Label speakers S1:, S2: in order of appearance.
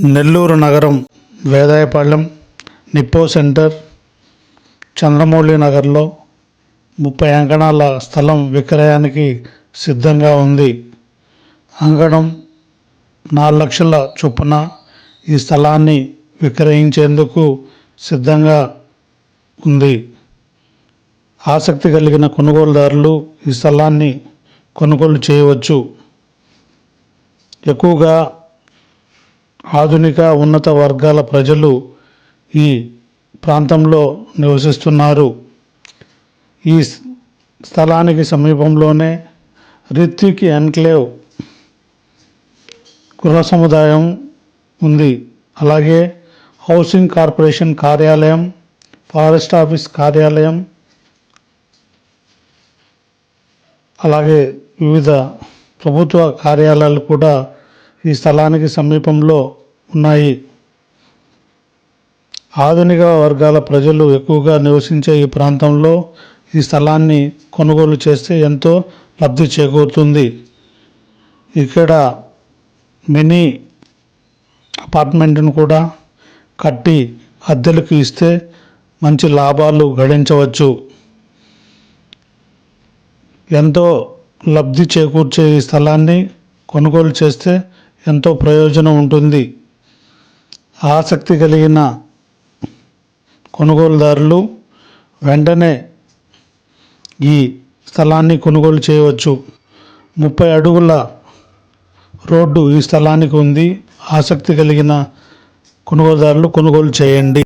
S1: నెల్లూరు నగరం Vedayapalem Nippo centre Chandramouli నగర్లో ముప్పై అంకణాల స్థలం విక్రయానికి సిద్ధంగా ఉంది. అంకణం నాలుగు లక్షల చొప్పున ఈ స్థలాన్ని విక్రయించేందుకు సిద్ధంగా ఉంది. ఆసక్తి కలిగిన కొనుగోలుదారులు ఈ స్థలాన్ని కొనుగోలు చేయవచ్చు. ఎక్కువగా ఆధునిక ఉన్నత వర్గాల ప్రజలు ఈ ప్రాంతంలో నివసిస్తున్నారు. ఈ స్థలానికి సమీపంలోనే రిత్విక్ ఎన్క్లేవ్ గృహ సముదాయం ఉంది. అలాగే హౌసింగ్ కార్పొరేషన్ కార్యాలయం ఫారెస్ట్ ఆఫీస్ కార్యాలయం అలాగే వివిధ ప్రభుత్వ కార్యాలయాలు కూడా ఈ స్థలానికి సమీపంలో ఉన్నాయి. ఆధునిక వర్గాల ప్రజలు ఎక్కువగా నివసించే ఈ ప్రాంతంలో ఈ స్థలాన్ని కొనుగోలు చేస్తే ఎంతో లబ్ధి చేకూరుతుంది. ఇక్కడ మినీ అపార్ట్మెంట్ను కూడా కట్టి అద్దెలకు ఇస్తే మంచి లాభాలు గడించవచ్చు. ఎంతో లబ్ధి చేకూర్చే ఈ స్థలాన్ని కొనుగోలు చేస్తే ఎంతో ప్రయోజనం ఉంటుంది. ఆసక్తి కలిగిన కొనుగోలుదారులు వెంటనే ఈ స్థలాన్ని కొనుగోలు చేయవచ్చు. ముప్పై అడుగుల రోడ్డు ఈ స్థలానికి ఉంది. ఆసక్తి కలిగిన కొనుగోలుదారులు కొనుగోలు చేయండి.